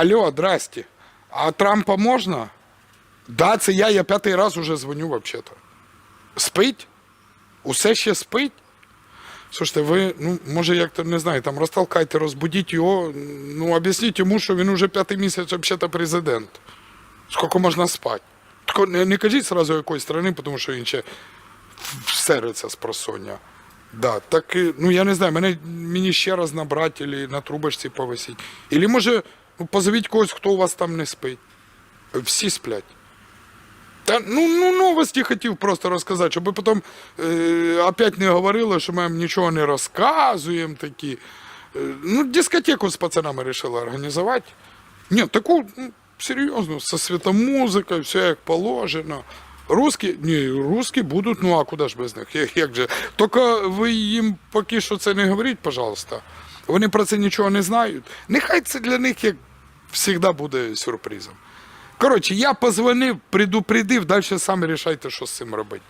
Алло, здрасте. А Трампа можна? Да, це я, я п'ятий раз уже дзвоню взагалі-то. Спить? Усе ще спить? Слушайте, ви, ну, може, як то не знаю, там розтолкайте, розбудіть його, ну, об'ясніть йому, що він уже п'ятий місяць взагалі президент. Скільки можна спати? Тако не, не кажіть сразу якоїсь сторони, тому що він ще всериться з просоння. Да, так, ну я не знаю, мене, мені ще раз набрати, або на трубочці повисіть. Або може, позовіть когось, хто у вас там не спить. Всі сплять. Та ну, ну новості хотів просто розказати, щоб потім е, опять не говорили, що ми нічого не розказуємо такі. Е, ну, дискотеку з пацанами вирішили організувати. Ні, таку ну, серйозно, со світомузикою, все як положено. Русські, ні, русські будуть, ну а куди ж без них? Як, як же? Тільки ви їм поки що це не говоріть, пожалуйста. Вони про це нічого не знають. Нехай це для них, як завжди, буде сюрпризом. Коротше, я позвонив, предупредив, далі самі рішайте, що з цим робити.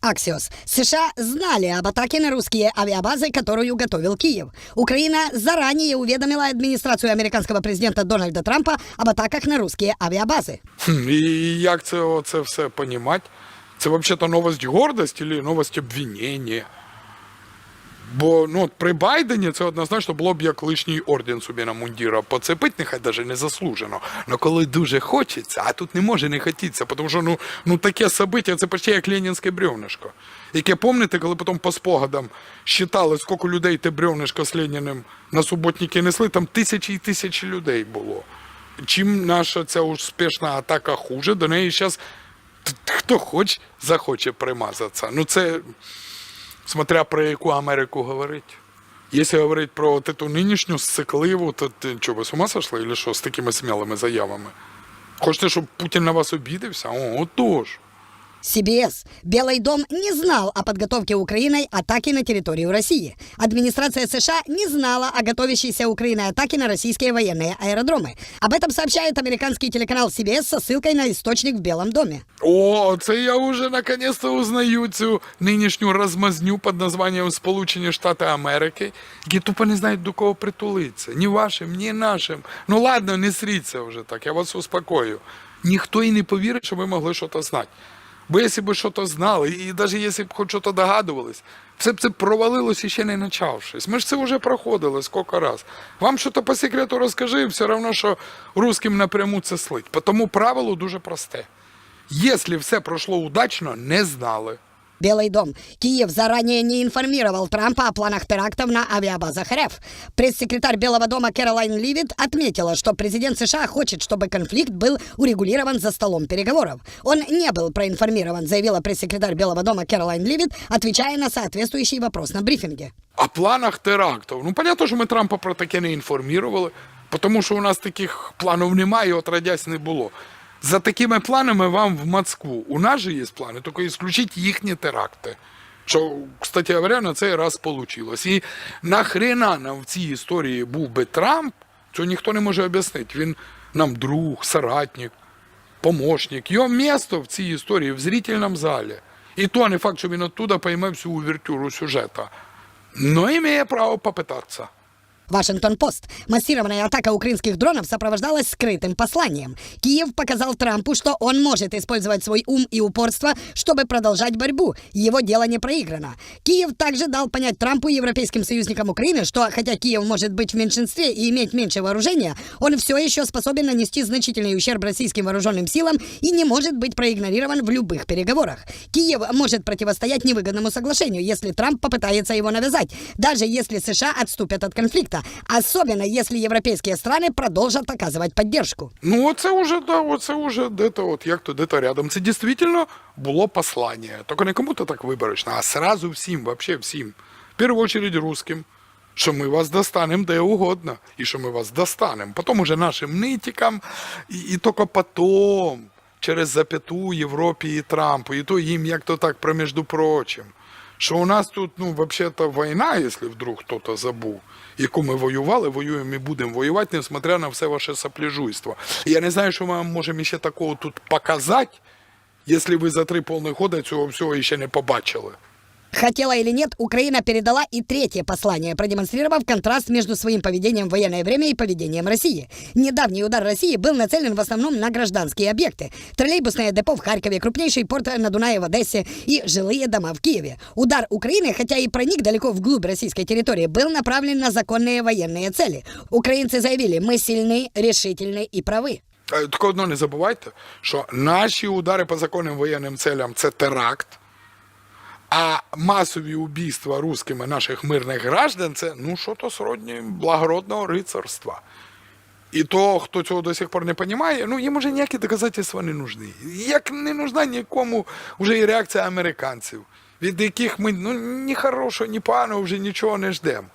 Аксиос. США знали об атаке на русские авиабазы, которую готовил Киев. Украина заранее уведомила администрацию американского президента Дональда Трампа об атаках на русские авиабазы. І як це, це все понімати? Це взагалі новость гордості чи новость обвинення? Бо ну, при Байдені це однозначно було б як лишній орден собі на мундіра поцепити, нехай навіть не заслужено. Але коли дуже хочеться, а тут не може не хотітися, тому що ну, ну таке собиття, це почти як ленінське бревнишко. Яке пам'ятаєте, коли потім по спогадам считали, скільки людей те бревнишко з Леніним на суботники несли, там тисячі і тисячі людей було. Чим наша ця успішна атака хуже, до неї зараз хто хоч захоче примазатися. Ну це смотря про яку Америку говорить. Якщо говорить про от эту нинішню сцикливу, то ти що, ви з ума сошли, или що, з такими смілими заявами? Хочете, щоб Путін на вас обідався? О, отож. CBS. Белый дом не знал о подготовке Украиной атаки на территорию России. Администрация США не знала о готовящейся Украиной атаке на российские военные аэродромы. Об этом сообщает американский телеканал CBS со ссылкой на источник в Белом доме. О, це я вже наконец-то узнаю цю нинішню розмазню під названням Сполучені Штати Америки, які тупо не знають до кого притулитися. Ні вашим, ні нашим. Ну ладно, не сріться вже так, я вас успокою. Ніхто і не повірить, що ви могли щось знати. Бо якщо б щось знали, і навіть якщо б хоч щось догадувались, все б це провалилося ще не почавшись. Ми ж це вже проходили скільки раз. Вам щось по секрету розкажи, і все одно, що русським напряму це слить. Тому правило дуже просте. Якщо все пройшло удачно, не знали. Белый дом. Киев заранее не информировал Трампа о планах терактов на авиабазах РФ. Пресс-секретарь Белого дома Кэролайн Ливит отметила, что президент США хочет, чтобы конфликт был урегулирован за столом переговоров. Он не был проинформирован, заявила пресс-секретарь Белого дома Кэролайн Ливит, отвечая на соответствующий вопрос на брифинге. О планах терактів. Ну, понятно, що ми Трампа про таке не інформували, тому що у нас таких планів немає і отродясь не було. За такими планами вам в Москву. У нас же є плани, тільки ісключіть їхні теракти. Що, кстати говоря, на цей раз вийшло. І нахрена нам в цій історії був би Трамп, цього ніхто не може об'яснити. Він нам друг, соратник, помощник. Його місто в цій історії в зрительному залі. І то не факт, що він оттуда пойме всю увертюру сюжета. Но имея право попытаться. Вашингтон-Пост. Массированная атака украинских дронов сопровождалась скрытым посланием. Киев показал Трампу, что он может использовать свой ум и упорство, чтобы продолжать борьбу. Его дело не проиграно. Киев также дал понять Трампу и европейским союзникам Украины, что хотя Киев может быть в меньшинстве и иметь меньше вооружения, он все еще способен нанести значительный ущерб российским вооруженным силам и не может быть проигнорирован в любых переговорах. Киев может противостоять невыгодному соглашению, если Трамп попытается его навязать, даже если США отступят от конфликта, особенно если европейские страны продолжат оказывать поддержку. Ну, оце уже, да, оце уже де-то, от як то де-то рядом. Це дійсно було послання. Тільки не кому-то так виборочно, а сразу всім, вообще всім. В першу очередь русским, що ми вас достанемо де угодно, і що ми вас достанемо. Потім уже нашим нитикам, і, і тільки потім, через запяту Європі і Трампу, і то їм як то так, про прочим. Що у нас тут, ну, взагалі-то війна, якщо вдруг хтось забув, яку ми воювали, воюємо і будемо воювати, несмотря на все ваше сопляжуйство. Я не знаю, що ми вам можемо ще такого тут показати, якщо ви за три повних года цього всього ще не побачили. Хотела или нет, Украина передала и третье послание, продемонстрировав контраст между своим поведением в военное время и поведением России. Недавний удар России был нацелен в основном на гражданские объекты. Троллейбусное депо в Харькове, крупнейший порт на Дунае в Одессе и жилые дома в Киеве. Удар Украины, хотя и проник далеко вглубь российской территории, был направлен на законные военные цели. Украинцы заявили, мы сильны, решительны и правы. Е, Тільки одно не забувайте, що наші удари по законним воєнним целям це теракт, а масові убійства русскими наших мирних граждан це ну що то сродні благородного рицарства. І то, хто цього до сих пор не розуміє, ну їм уже ніякі доказательства не нужні. Як не нужна нікому вже і реакція американців, від яких ми ну, ні хорошого, ні поганого вже нічого не ждемо.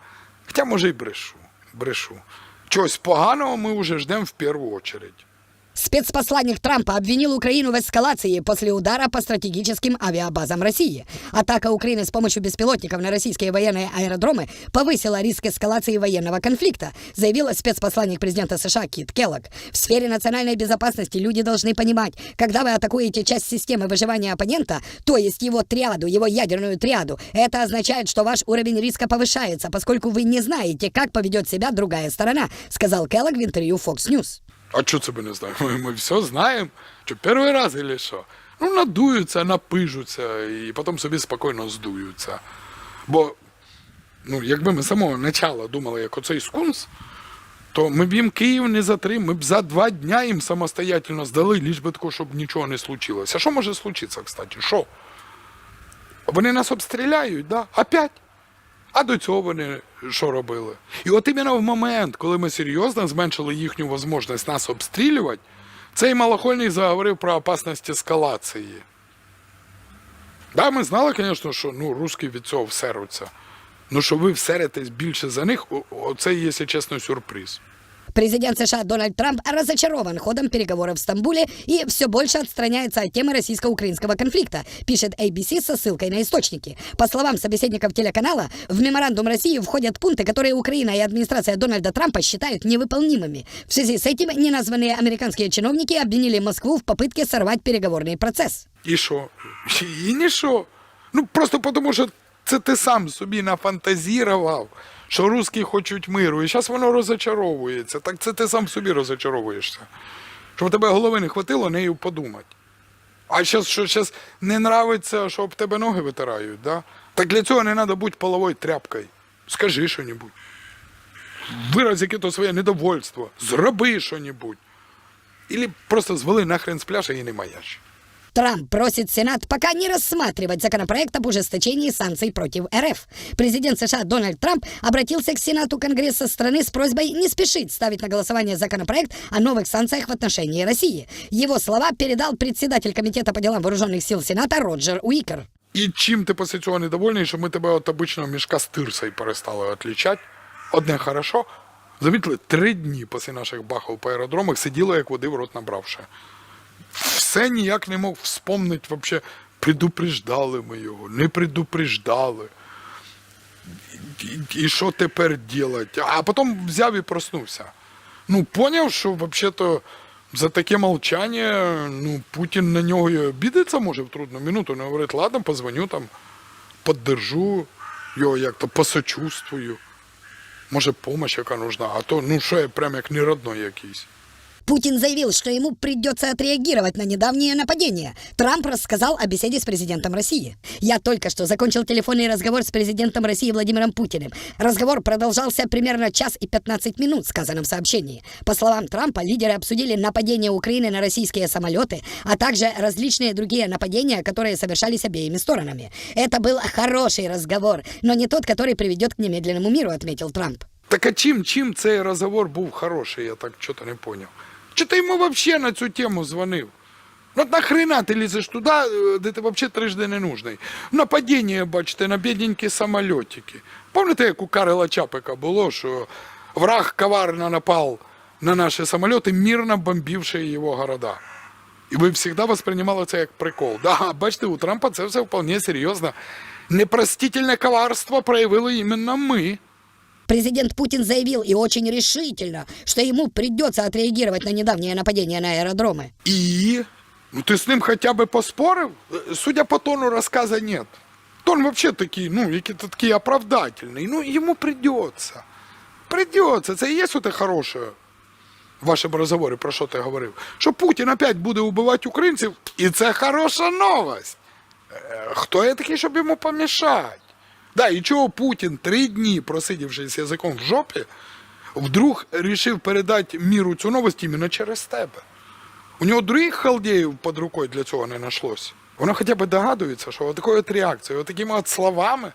Хоча, може, і брешу. брешу. Чогось поганого ми вже ждемо в першу чергу. Спецпосланник Трампа обвинил Украину в эскалации после удара по стратегическим авиабазам России. Атака Украины с помощью беспилотников на российские военные аэродромы повысила риск эскалации военного конфликта, заявил спецпосланник президента США Кит Келлог. В сфере национальной безопасности люди должны понимать, когда вы атакуете часть системы выживания оппонента, то есть его триаду, его ядерную триаду, это означает, что ваш уровень риска повышается, поскольку вы не знаете, как поведет себя другая сторона, сказал Келлог в интервью Fox News. А що це ми не знаємо? Ми, все знаємо. Що перший раз или що? Ну, надуються, напижуться і потім собі спокійно здуються. Бо, ну, якби ми з самого початку думали, як оцей скунс, то ми б їм Київ не затримали, ми б за два дня їм самостоятельно здали, ліж би тако, щоб нічого не случилося. А що може случитися, кстати? Що? Вони нас обстріляють, да? Опять. А до цього вони що робили? І от іменно в момент, коли ми серйозно зменшили їхню можливість нас обстрілювати, цей малохольний заговорив про опасність ескалації. Да, ми знали, звісно, що ну, русські від цього всеруться. Ну, що ви всеретесь більше за них, оце якщо чесно, сюрприз. Президент США Дональд Трамп разочарован ходом переговоров в Стамбуле и все больше отстраняется от темы российско-украинского конфликта, пишет ABC со ссылкой на источники. По словам собеседников телеканала, в меморандум России входят пункты, которые Украина и администрация Дональда Трампа считают невыполнимыми. В связи с этим неназванные американские чиновники обвинили Москву в попытке сорвать переговорный процесс. І що? І нічого. Ну просто тому, що це ти сам собі нафантазірував, Що русські хочуть миру, і зараз воно розочаровується. Так це ти сам собі розочаровуєшся. Щоб тебе голови не хватило нею подумати. А зараз що зараз не нравиться, що об тебе ноги витирають, да? Так для цього не треба бути половою тряпкою. Скажи що-небудь. Вираз яке-то своє недовольство. Зроби що-небудь. Ілі просто звели нахрен з пляжа і не маяч. Трамп просит Сенат пока не рассматривать законопроект об ужесточении санкций против РФ. Президент США Дональд Трамп обратился к Сенату Конгресса страны с просьбой не спешить ставить на голосование законопроект о новых санкциях в отношении России. Его слова передал председатель Комитета по делам вооруженных сил Сената Роджер Уикер. І чим ти після цього недовольний, що ми тебе від обичного мішка з тирсою перестали відлічати? Одне хорошо. Замітили, три дні після наших бахов по аеродромах сиділо, як води в рот набравши. Все ніяк не мог вспомнити, вообще, предупреждали ми його, не предупреждали. І, що тепер робити? А потім взяв і проснувся. Ну, поняв, що взагалі-то за таке мовчання, ну, Путін на нього і обідеться може в трудну минуту. Не говорить, ладно, позвоню там, поддержу його як-то, посочувствую. Може, помощь яка нужна, а то, ну що я прям як не родной якийсь. Путин заявил, что ему придется отреагировать на недавнее нападение. Трамп рассказал о беседе с президентом России. Я только что закончил телефонный разговор с президентом России Владимиром Путиным. Разговор продолжался примерно час и 15 минут, сказано в сообщении. По словам Трампа, лидеры обсудили нападение Украины на российские самолеты, а также различные другие нападения, которые совершались обеими сторонами. Это был хороший разговор, но не тот, который приведет к немедленному миру, отметил Трамп. Так а чим, чим цей розговор був хороший, я так чого не поняв. Чи ти йому взагалі на цю тему дзвонив? Ну нахрена ти лізеш туди, е, де ти взагалі трижди не нужний. Нападіння, бачите, на бідненькі самольотики. Пам'ятаєте, як у Карела Чапика було, що враг коварно напав на наші самоліти, мирно бомбивши його города. І ви завжди восприймали це як прикол. Да, бачите, у Трампа це все вполне серйозно. Непростительне коварство проявили іменно ми. Президент Путин заявил и очень решительно, что ему придется отреагировать на недавнее нападение на аэродромы. И? Ну ты с ним хотя бы поспорил? Э, Судя по тону рассказа, нет. То он вообще такий, ну, який-то такий оправдательний. Ну, йому придется. Придется. Це і є оте хороше в вашому розговорі, про що ти говорив. Що Путін опять буде вбивати українців, і це хороша новость. Е, Хто я такий, щоб йому помішати? Да, і чого Путін три дні, просидівши з язиком в жопі, вдруг рішив передати міру цю новость іменно через тебе. У нього других халдеїв під рукою для цього не знайшлося. Воно хоча б догадується, що такою от реакцією, такими от словами,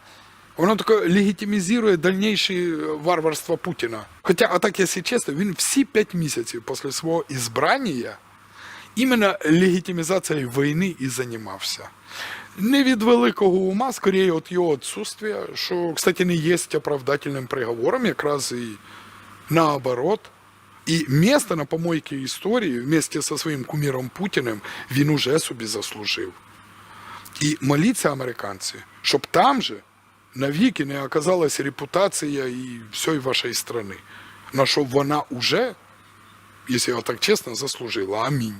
воно таке легітимізує дальніше варварство Путіна. Хоча, отак, якщо чесно, він всі п'ять місяців після свого ізбрання іменно легітимізацією війни і займався. Не від великого ума, скоріше от його відсутствия, що, кстати, не є оправдательним приговором, якраз і наоборот. І місце на помойці історії вместе со своїм куміром Путіним він уже собі заслужив. І моліться американці, щоб там же навіки не оказалась репутація і всієї вашої страни. На що вона уже, якщо я так чесно, заслужила. Амінь.